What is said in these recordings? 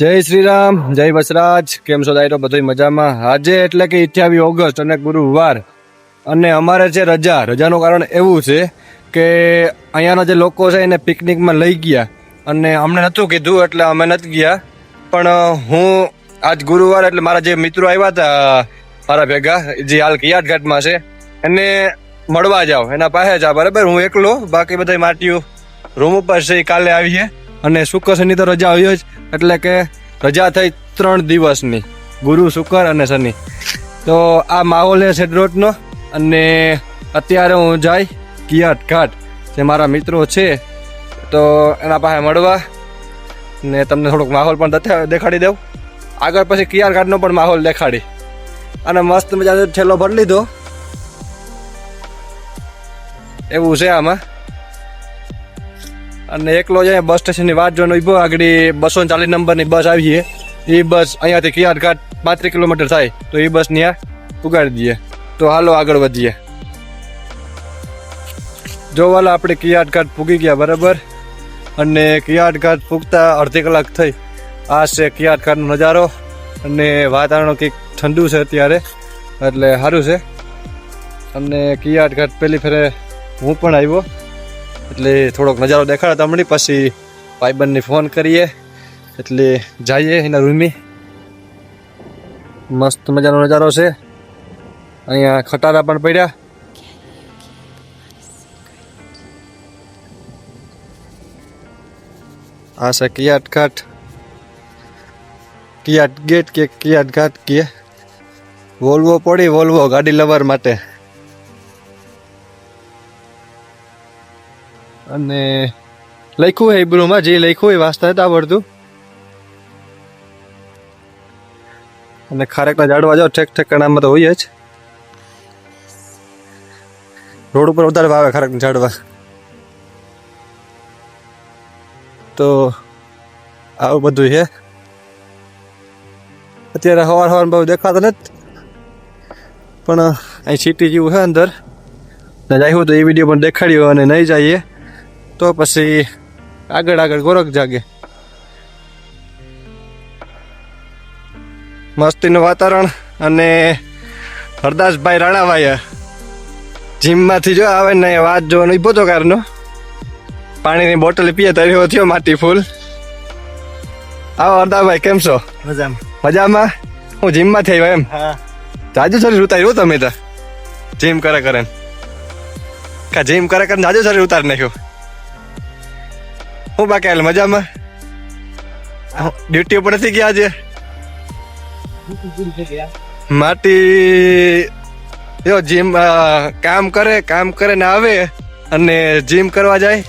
જય શ્રી રામ જય વસરાજ. કેમ છો દાયરો? બધું મજામાં? આજે એટલે કે અઠ્યાવીસ ઓગસ્ટ અને ગુરુવાર. અને અમારે છે રજા. રજાનું કારણ એવું છે કે અહીંયાના જે લોકો છે એને પિકનિકમાં લઈ ગયા. અને અમને નહોતું કીધું, એટલે અમે નથી ગયા. પણ હું આજ ગુરુવાર એટલે મારા જે મિત્રો આવ્યા હતા મારા ભેગા, જે હાલ કિયાદઘાટમાં છે, એને મળવા જાઓ. એના પાસે જાઓ બરાબર? હું એકલો. બાકી બધા માટીઓ રૂમ ઉપર છે કાલે આવીએ. અને શુક્ર શનિ તો રજા હોય જ, એટલે કે રજા થઈ ત્રણ દિવસની. ગુરુ, શુક્ર અને શનિ. તો આ માહોલ છે શેડરોટનો અને અત્યારે હું જાય કિયાટ ઘાટ, જે મારા મિત્રો છે, તો એના પાસે મળવા. ને તમને થોડોક માહોલ પણ દેખાડી દઉં. આગળ પછી કિયાર ઘાટનો પણ માહોલ દેખાડી. અને મસ્ત મજાનો છેલ્લો ભરી લીધો. એવું છે આમાં. અને એકલો જાય બસ સ્ટેશનની વાત જોઈને ઊભો આગળ બસો ચાલીસ નંબરની બસ આવી છે. એ બસ અહીંયાથી કિયારઘાટ પાંત્રી કિલોમીટર થાય, તો એ બસ ત્યાં ઉગાડી દઈએ. તો હાલો આગળ વધીએ. જો વાલા આપણે કિયારઘાટ પૂગી ગયા, બરાબર? અને કિયારઘાટ પૂગતા અડધી કલાક થઈ. આ છે કિયારઘાટનો નજારો. અને વાતાવરણ કંઈક ઠંડુ છે અત્યારે, એટલે સારું છે. અને કિયારઘાટ પહેલી ફેરે હું પણ આવ્યો. એટલે થોડોક નજારો દેખાડો તમને. પછી ભાઈબંધને ફોન કરીએ. એટલે જઈએ એના રૂમી. મસ્ત મજાનો નજારો છે. અહીંયા ખટારા પણ પડ્યા. આ છે કિયાટ ઘાટ. કિયાટ ગેટ કે કિયાટ ઘાટ કે. વોલ્વો પડી, વોલ્વો ગાડી લવર માટે. અને લખ્યું હે હિબ્રુમાં, જે લખ્યું એ વાંચતા નથી આવડતું અને ખારેકના ઝાડવા જાઓ, ઠેક ઠેક ઠેકાણામાં તો હોય જ. રોડ ઉપર વધારે વાવે ખારેકના ઝાડવા તો આવું બધું છે. અત્યારે હવાર હવાર બહુ દેખાતા નથી. પણ અહીં સિટી જેવું છે અંદર. ને જાય તો એ વીડિયો પણ દેખાડ્યો અને નહીં જઈએ. તો પછી આગળ આગળ ગોરખ જાગે. મસ્તીનું વાતાવરણ અને હરદાસભાઈ રાણાભાઈ જીમમાંથી જો આવે ને વાત જોવાનો ઈભો તો કારનો. પાણીની બોટલ પીએ તર્યો થયો માટી ફૂલ. આવો હરદાસભાઈ કેમ છો? મજામાં. મજામાં? હું જીમમાંથી આવ્યો એમ. જાજુ શરીર ઉતાર્યું તમે તો. જીમ કરે કરે કા જીમ કરે કરે જાજુ શરીર ઉતારી નાખ્યું? હું બાકી હાલ મજામાં? ડ્યુટી ઉપર નથી ગયા આજે? માટી, જો જીમ કામ કરે કામ કરે ને આવે અને જીમ કરવા જાય.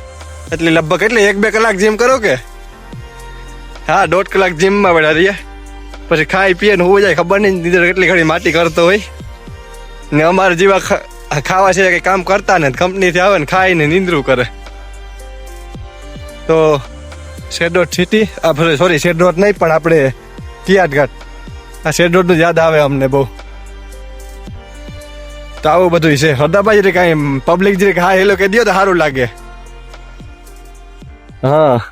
એટલે લગભગ એટલે એક બે કલાક જીમ કરો કે? હા, દોઢ કલાક જીમમાં બેઠા રહીએ. પછી ખાઈ પીએ ને હોઈ જાય, ખબર નહીં નીંદર કેટલી ઘડી માટી કરતો હોય. ને અમારે જેવા ખાવા છે કે કામ કરતા ને કંપનીથી આવે ને ખાઈને નીંદરું કરે. તો શેડોટ સિટી સોરી શેડોટ નહીં, પણ આપણે કિયાટઘાટ આ શેરડોટનું યાદ આવે અમને બહુ. તો આવું બધું છે. હરદાભાઈ જે કાંઈ પબ્લિક જે હા, એ લોકો દો તો સારું લાગે. હા.